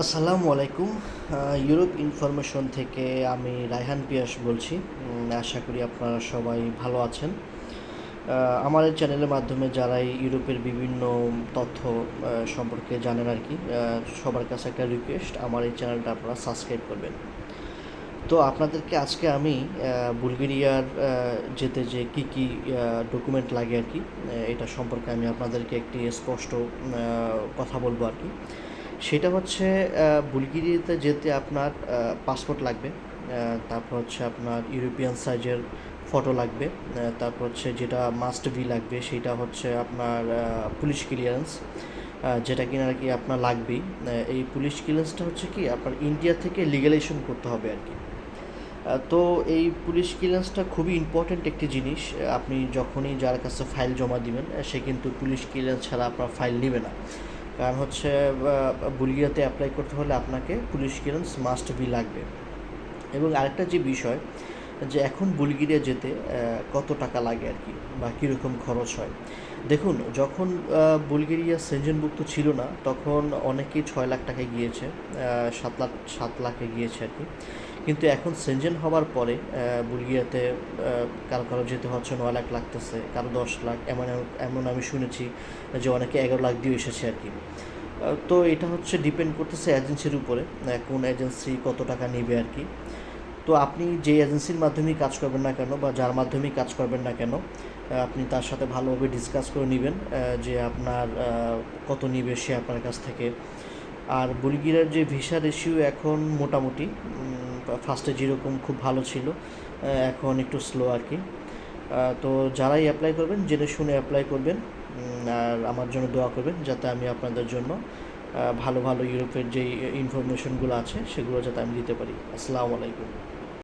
আসসালামু আলাইকুম। Europe information থেকে আমি রায়হান পিয়াস বলছি। আশা করি আপনারা সবাই ভালো আছেন। আমার এই চ্যানেলের মাধ্যমে যারা এই ইউরোপের বিভিন্ন তথ্য সম্পর্কে জানেন আর কি সবার কাছে একটা রিকোয়েস্ট আমার এই চ্যানেলটা আপনারা সাবস্ক্রাইব করবেন। তো আপনাদেরকে আজকে আমি বুলগেরিয়ার যেতে যে কি কি ডকুমেন্ট লাগে আর কি এটা সম্পর্কে আমি আপনাদেরকে একটি স্পষ্ট কথা বলব আর কি। সেটা হচ্ছে বুলগেরিয়াতে যেতে আপনার পাসপোর্ট লাগবে। তারপর হচ্ছে আপনার ইউরোপিয়ান সাইজের ফটো লাগবে। তারপর হচ্ছে যেটা মাস্ট বি লাগবে, সেটা হচ্ছে আপনার পুলিশ ক্লিয়ারেন্স যেটা কিনা আর কি আপনার লাগবেই। এই পুলিশ ক্লিয়ারেন্সটা হচ্ছে কি, আপনার ইন্ডিয়া থেকে লিগালাইজেশন করতে হবে আর কি। তো এই পুলিশ ক্লিয়ারেন্সটা খুবই ইম্পর্ট্যান্ট একটি জিনিস। আপনি যখনই যার কাছে ফাইল জমা দিবেন, সে কিন্তু পুলিশ ক্লিয়ারেন্স ছাড়া আপনার ফাইল নেবে না। কারণ হচ্ছে আহ, বুলগেরিয়াতে অ্যাপ্লাই করতে হলে আপনাকে পুলিশ ক্লিয়ারেন্স মাস্ট বি লাগবে। এবং আরেকটা যে বিষয় যে এখন বুলগেরিয়া যেতে কত টাকা লাগে আর কি বা কীরকম খরচ হয়। দেখুন যখন বুলগেরিয়া সেঞ্জনভুক্ত ছিল না তখন অনেকেই ছয় লাখ টাকায় গিয়েছে সাত লাখ সাত লাখে গিয়েছে আর কি। কিন্তু এখন সেনজেন হওয়ার পরে বুলগিয়াতে কারও কারও যেতে হচ্ছে, নয় লাখ লাগতেছে, কারও দশ লাখ, এমন এমন আমি শুনেছি যে অনেকে এগারো লাখ দিয়ে এসেছে আর কি। তো এটা হচ্ছে ডিপেন্ড করতেছে এজেন্সির উপরে কোন এজেন্সি কত টাকা নেবে আর কি। তো আপনি যে এজেন্সির মাধ্যমেই কাজ করবেন না কেন বা যার মাধ্যমেই কাজ করবেন না কেন আপনি তার সাথে ভালোভাবে ডিসকাস করে নেবেন যে আপনার কত নিবে সে আপনার কাছ থেকে। আর বুলগিরার যে ভিসা রেশিও এখন মোটামুটি ফার্স্টে যেরকম খুব ভালো ছিল এখন একটু স্লো আর কি। তো যারাই অ্যাপ্লাই করবেন, জেনে শুনে অ্যাপ্লাই করবেন আর আমার জন্য দোয়া করবেন যাতে আমি আপনাদের জন্য ভালো ভালো ইউরোপের যেই ইনফরমেশনগুলো আছে, সেগুলো যাতে আমি দিতে পারি। আসসালামু আলাইকুম।